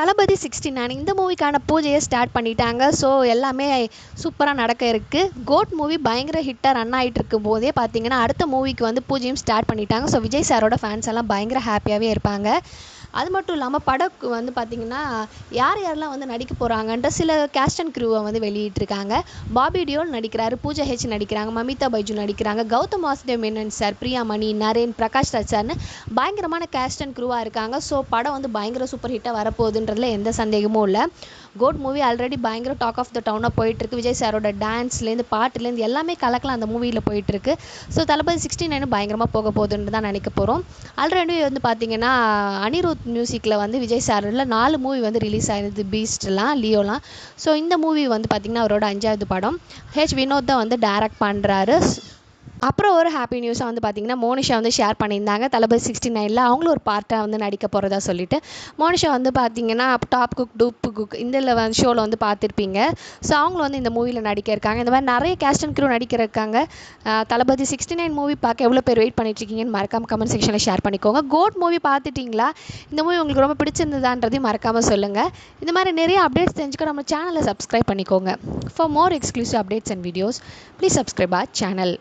தளபதி sixty nine இந்த மூவிக்கான பூஜையை start பண்ணிட்டாங்க. ஸோ எல்லாமே சூப்பராக நடக்க இருக்குது கோட் மூவி பயங்கர ஹிட்டாக ரன் ஆகிட்டு இருக்கும் போதே பார்த்தீங்கன்னா அடுத்த மூவிக்கு வந்து பூஜையும் ஸ்டார்ட் பண்ணிட்டாங்க. ஸோ விஜய் சாரோட ஃபேன்ஸ் எல்லாம் பயங்கர ஹாப்பியாகவே இருப்பாங்க. அது மட்டும் இல்லாமல் படம் வந்து பார்த்திங்கன்னா யார் யாரெல்லாம் வந்து நடிக்க போகிறாங்கன்ற சில கேஸ்ட் அண்ட் க்ரூவை வந்து வெளியிட்டிருக்காங்க. பாபி டியோல் நடிக்கிறாரு பூஜா ஹெச் நடிக்கிறாங்க மமிதா பைஜு நடிக்கிறாங்க கௌதம் வாசுதேவ் மேனன் சார் பிரியாமணி நரேன் பிரகாஷ் ராஜ் சார்னு பயங்கரமான கேஸ்ட் அண்ட் க்ரூவாக இருக்காங்க. ஸோ படம் வந்து பயங்கர சூப்பர் ஹிட்டாக வரப்போகுதுன்றதுல எந்த சந்தேகமும் இல்லை. கோட் மூவி ஆல்ரெடி பயங்கர டாக் ஆஃப் த டவுனாக போயிட்டுருக்கு. விஜய் சாரோட டான்ஸ்லேருந்து பாட்டுலேருந்து எல்லாமே கலக்கலாம் அந்த மூவியில் போயிட்டுருக்கு. ஸோ தளபதி சிக்ஸ்டி நைன் பயங்கரமாக போக போகுதுன்னு தான் நினைக்க போகிறோம் ஆல்ரெடி வந்து பார்த்திங்கன்னா அனிருத் மியூசிக்கில் வந்து விஜய் சாரில் நாலு மூவி வந்து ரிலீஸ் ஆயிருந்தது பீஸ்ட்லாம் லியோலாம் ஸோ இந்த மூவி வந்து பார்த்திங்கன்னா அவரோட அஞ்சாவது படம். ஹெச் வினோத் தான் வந்து டேரக்ட் பண்ணுறாரு அப்புறம் ஒரு ஹாப்பி நியூஸாக வந்து பார்த்திங்கன்னா மோனிஷா வந்து ஷேர் பண்ணியிருந்தாங்க. தளபதி சிக்ஸ்டி நைனில் அவங்களும் ஒரு பார்ட்டாக வந்து நடிக்க போகிறதா சொல்லிட்டு. மோனிஷா வந்து பார்த்திங்கன்னா டாப் குக் டூப் குக் இந்த வந்து ஷோவில் வந்து பார்த்துருப்பீங்க ஸோ அவங்களும் வந்து இந்த மூவியில் நடிக்க இருக்காங்க. இந்த மாதிரி நிறைய கேஸ்ட் அண்ட் க்ரூ நடிக்க இருக்காங்க. தளபதி சிக்ஸ்டி நைன் மூவி பார்க்க எவ்வளோ பேர் வெயிட் பண்ணிட்டுருக்கீங்கன்னு மறக்காம கமெண்ட் செக்ஷனில் ஷேர் பண்ணிக்கோங்க. கோட் மூவி பார்த்துட்டிங்களா? இந்த மூவி உங்களுக்கு ரொம்ப பிடிச்சிருந்ததான்றதையும் மறக்காமல் சொல்லுங்கள் இந்த மாதிரி நிறைய அப்டேட்ஸ் தெரிஞ்சுக்க நம்ம சேனலை சப்ஸ்கிரைப் பண்ணிக்கோங்க. For more exclusive updates and videos please subscribe our channel